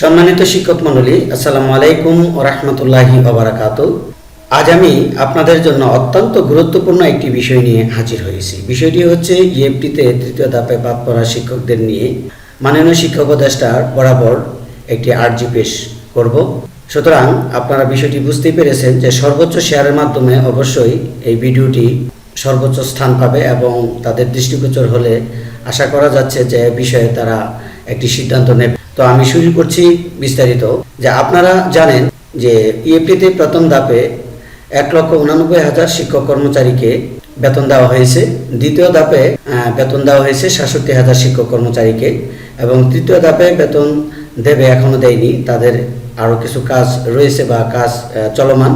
সম্মানিত শিক্ষক মণ্ডলী, আসসালামু আলাইকুম ও রহমতুল্লাহি ওবরাকাত আজ আমি আপনাদের জন্য অত্যন্ত গুরুত্বপূর্ণ একটি বিষয় নিয়ে হাজির হয়েছি। বিষয়টি হচ্ছে ইএফটিতে তৃতীয় ধাপে বাদ পড়া শিক্ষকদের নিয়ে। মাননীয় শিক্ষক উপদেষ্টার বরাবর একটি আর্জি পেশ করব। সুতরাং আপনারা বিষয়টি বুঝতেই পেরেছেন যে সর্বোচ্চ শেয়ারের মাধ্যমে অবশ্যই এই ভিডিওটি সর্বোচ্চ স্থান পাবে এবং তাদের দৃষ্টিগোচর হলে আশা করা যাচ্ছে যে বিষয়ে তারা একটি সিদ্ধান্ত নেবে। তো আমি শুরু করছি বিস্তারিত। যে আপনারা জানেন যে ইএফটিতে প্রথম ধাপে এক লক্ষ উনানব্বই হাজার শিক্ষক কর্মচারীকে বেতন দেওয়া হয়েছে। দ্বিতীয় ধাপে বেতন দেওয়া হয়েছে সাতষট্টি হাজার শিক্ষক কর্মচারীকে এবং তৃতীয় ধাপে বেতন দেবে এখনও দেয়নি। তাদের আরও কিছু কাজ রয়েছে বা কাজ চলমান।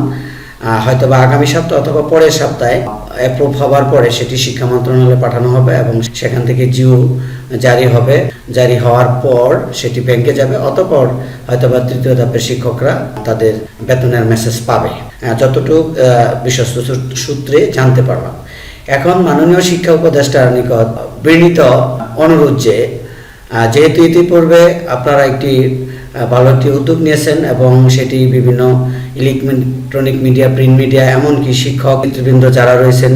হয়তো বা আগামী সপ্তাহ অথবা পরের সপ্তাহে অ্যাপ্রুভ হওয়ার পরে সেটি শিক্ষা মন্ত্রণালয়ে পাঠানো হবে এবং সেখান থেকে জিও জারি হবে। জারি হওয়ার পর সেটি ব্যাংকে যাবে অতঃপর হয়তো বা তৃতীয় ধাপের শিক্ষকরা তাদের বেতনের মেসেজ পাবে। যতটুকু বিশ্বস্ত সূত্রে জানতে পারলাম। এখন মাননীয় শিক্ষা উপদেষ্টার নিকট বিনীত অনুরোধ যে যেহেতু ইতিপূর্বে আপনারা একটি ভালো একটি উদ্যোগ নিয়েছেন এবং সেটি বিভিন্ন ইলেকট্রনিক মিডিয়া প্রিন্ট মিডিয়া এমনকি শিক্ষক, নেতৃবৃন্দ যারা রয়েছেন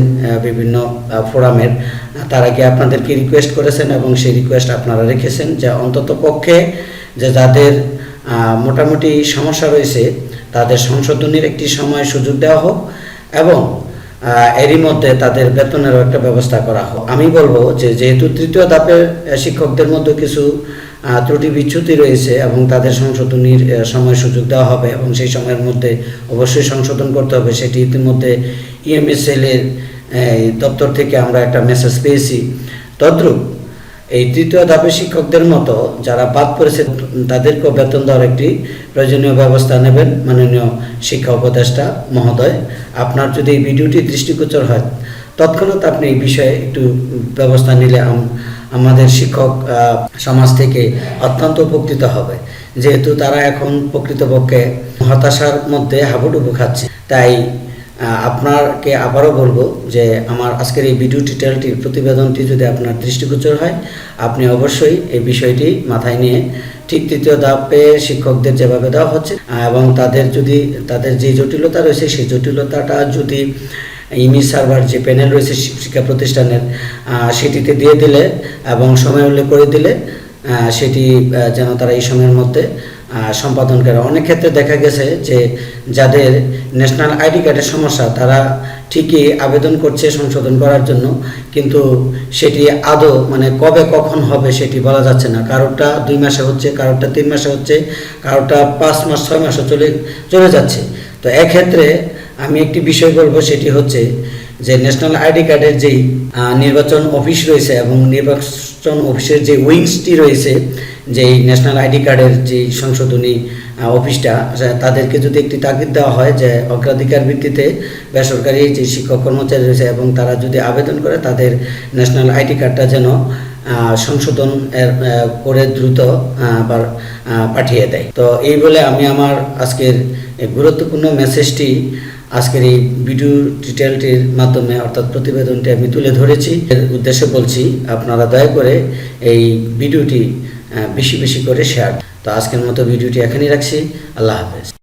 বিভিন্ন ফোরামের তারা কি আপনাদেরকে রিকোয়েস্ট করেছেন এবং সেই রিকোয়েস্ট আপনারা রেখেছেন যে অন্তত পক্ষে যে যাদের মোটামুটি সমস্যা রয়েছে, তাদের সংশোধনীর একটি সময় সুযোগ দেওয়া হোক এবং এরই মধ্যে তাদের বেতনেরও একটা ব্যবস্থা করা হোক। আমি বলব যে যেহেতু তৃতীয় ধাপের শিক্ষকদের মধ্যে কিছু ত্রুটি বিচ্যুতি রয়েছে এবং তাদের সংশোধনীর সময় সুযোগ দেওয়া হবে এবং সেই সময়ের মধ্যে অবশ্যই সংশোধন করতে হবে। সেটি ইতিমধ্যে ইএমএসএল এর দপ্তর থেকে আমরা একটা মেসেজ পেয়েছি। তদ্রুপ, এই তৃতীয় ধাপে শিক্ষকদের মতো যারা বাদ পড়েছে, তাদেরকেও বেতন দেওয়ার একটি প্রয়োজনীয় ব্যবস্থা নেবেন মাননীয় শিক্ষা উপদেষ্টা মহোদয়। আপনার যদি এই ভিডিওটি দৃষ্টিগোচর হয়, তৎক্ষণাৎ আপনি এই বিষয়ে একটু ব্যবস্থা নিলে আমাদের শিক্ষক সমাজ থেকে অত্যন্ত উপকৃত হবে। যেহেতু তারা এখন প্রকৃতপক্ষে হতাশার মধ্যে হাবুডুবু খাচ্ছে। তাই আপনাকে আবারও বলব যে আমার আজকের এই ভিডিও টিউটোরিয়ালটির প্রতিবেদনটি যদি আপনার দৃষ্টিগোচর হয়, আপনি অবশ্যই এই বিষয়টি মাথায় নিয়ে ঠিক তৃতীয় ধাপে শিক্ষকদের যেভাবে দেওয়া হচ্ছে এবং তাদের যদি, তাদের যে জটিলতা রয়েছে, সেই জটিলতাটা যদি ইমি সার্ভার যে প্যানেল রয়েছে শিক্ষা প্রতিষ্ঠানের সেটিতে দিয়ে দিলে এবং সময় উল্লেখ করে দিলে সেটি যেন তারা এই সময়ের মধ্যে সম্পাদন করে। অনেক ক্ষেত্রে দেখা গেছে যে যাদের ন্যাশনাল আইডি কার্ডের সমস্যা, তারা ঠিকই আবেদন করছে সংশোধন করার জন্য, কিন্তু সেটি আদৌ মানে কবে কখন হবে সেটি বলা যাচ্ছে না। কারোরটা দুই মাসে হচ্ছে, কারোরটা তিন মাসে হচ্ছে, কারোরটা পাঁচ মাস, ছয় মাসে চলে চলে যাচ্ছে। তো এক্ষেত্রে আমি একটি বিষয় বলব সেটি হচ্ছে যে ন্যাশনাল আইডি কার্ডের যেই নির্বাচন অফিস রয়েছে এবং নির্বাচন অফিসের যে উইংসটি রয়েছে যেই ন্যাশনাল আইডি কার্ডের যে সংশোধনী অফিসটা আচ্ছা, তাদেরকে যদি একটি তাগিদ দেওয়া হয় যে অগ্রাধিকার ভিত্তিতে বেসরকারি যে শিক্ষক কর্মচারী রয়েছে এবং তারা যদি আবেদন করে তাদের ন্যাশনাল আইডি কার্ডটা যেন সংশোধন করে দ্রুত আবার পাঠিয়ে দেয়। তো এই বলে আমি আমার আজকের গুরুত্বপূর্ণ মেসেজটি আজকের এই ভিডিও ডিটেলটির মাধ্যমে, অর্থাৎ প্রতিবেদনটি আমি তুলে ধরেছি। এর উদ্দেশ্যে বলছি, আপনারা দয়া করে এই ভিডিওটি বেশি বেশি করে শেয়ার তো আজকের মতো ভিডিওটি এখানেই রাখছি। আল্লাহ হাফেজ।